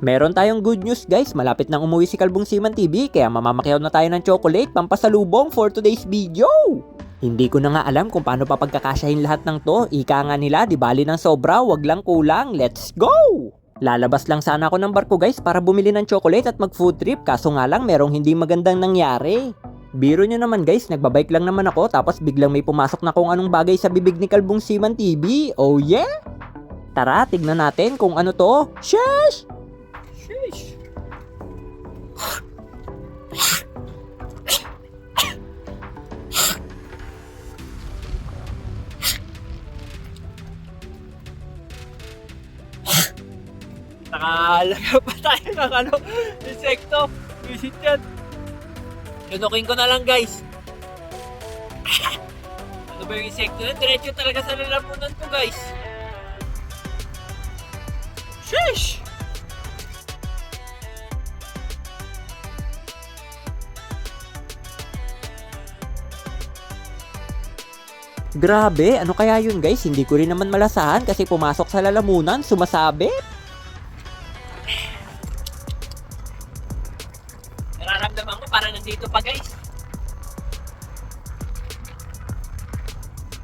Meron tayong good news guys, malapit nang umuwi si Kalbong Siman TV kaya mamamakyaw na tayo ng chocolate pampasalubong for today's video. Hindi ko na nga alam kung paano papagkakasyahin lahat ng to. Ika nga nila, di bali ng sobra, wag lang kulang, let's go! Lalabas lang sana ako ng barko guys para bumili ng chocolate at mag food trip kaso nga lang merong hindi magandang nangyari. Biro nyo naman guys, nagbabike lang naman ako tapos biglang may pumasok na kung anong bagay sa bibig ni Kalbong Siman TV. Oh yeah? Tara, tignan natin kung ano to. Sheesh! Sheesh! Nakalaga pa tayo ng ano, insekto. Visit yan. Tunukin ko na lang guys. ano ba yung insekto yan? Diretso talaga sa lalamunan ko guys. Sheesh! Grabe, ano kaya yun guys? Hindi ko rin naman malasahan kasi pumasok sa lalamunan, sumasabi. Nararamdaman ko parang nandito pa guys.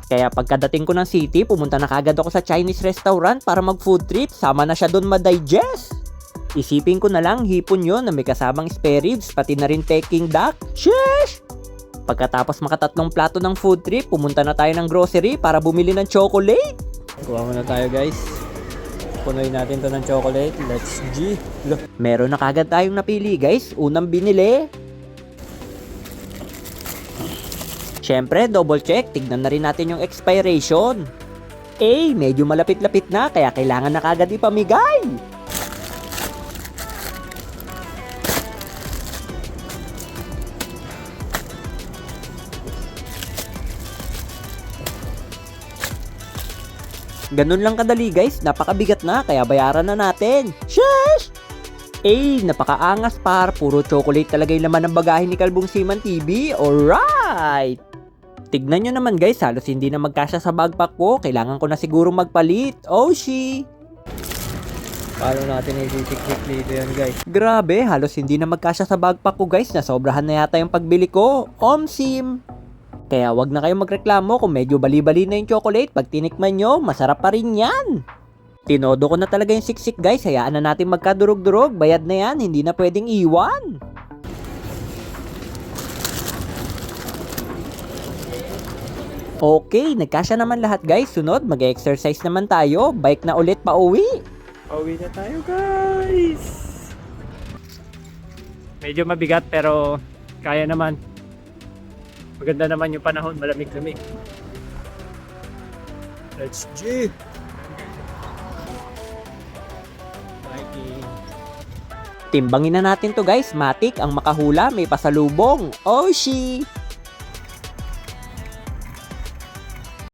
Kaya pagkadating ko ng city, pumunta na kagad ako sa Chinese restaurant para mag food trip, sama na siya doon ma-digest. Isipin ko na lang, hipon yon na may kasamang spare ribs, pati na rin peking duck. Sheesh! Pagkatapos makatatlong plato ng food trip, pumunta na tayo ng grocery para bumili ng chocolate. Kuha muna tayo guys. Punoy natin to ng chocolate. Let's G. Look. Meron na kagad tayong napili guys, unang binili. Siyempre, double check, tignan na rin natin yung expiration. Eh, medyo malapit-lapit na, kaya kailangan na kagad ipamigay. Ganun lang kadali guys, napakabigat na kaya bayaran na natin. Sheesh! Eh, napakaangas par, puro chocolate talaga yung laman ng bagahe ni Kalbong Siman TV. Alright! Tignan nyo naman guys, halos hindi na magkasya sa backpack ko. Kailangan ko na siguro magpalit. Oh, she! Paano natin i-tick dito yan guys? Grabe, halos hindi na magkasya sa backpack ko guys. Nasobrahan na yata yung pagbili ko. Omsim! Kaya wag na kayong magreklamo kung medyo bali-bali na yung chocolate. Pag tinikman nyo, masarap pa rin yan. Tinodo ko na talaga yung siksik guys. Hayaan na natin magkadurog-durog. Bayad na yan, hindi na pwedeng iwan. Okay, nagkasya naman lahat guys. Sunod, mag-exercise naman tayo. Bike na ulit pa uwi. Pauwi na tayo guys! Medyo mabigat pero kaya naman. Maganda naman yung panahon, malamig-lamig. Let's G! Biking. Timbangin na natin to guys. Matik ang makahula, may pasalubong. Oh, she!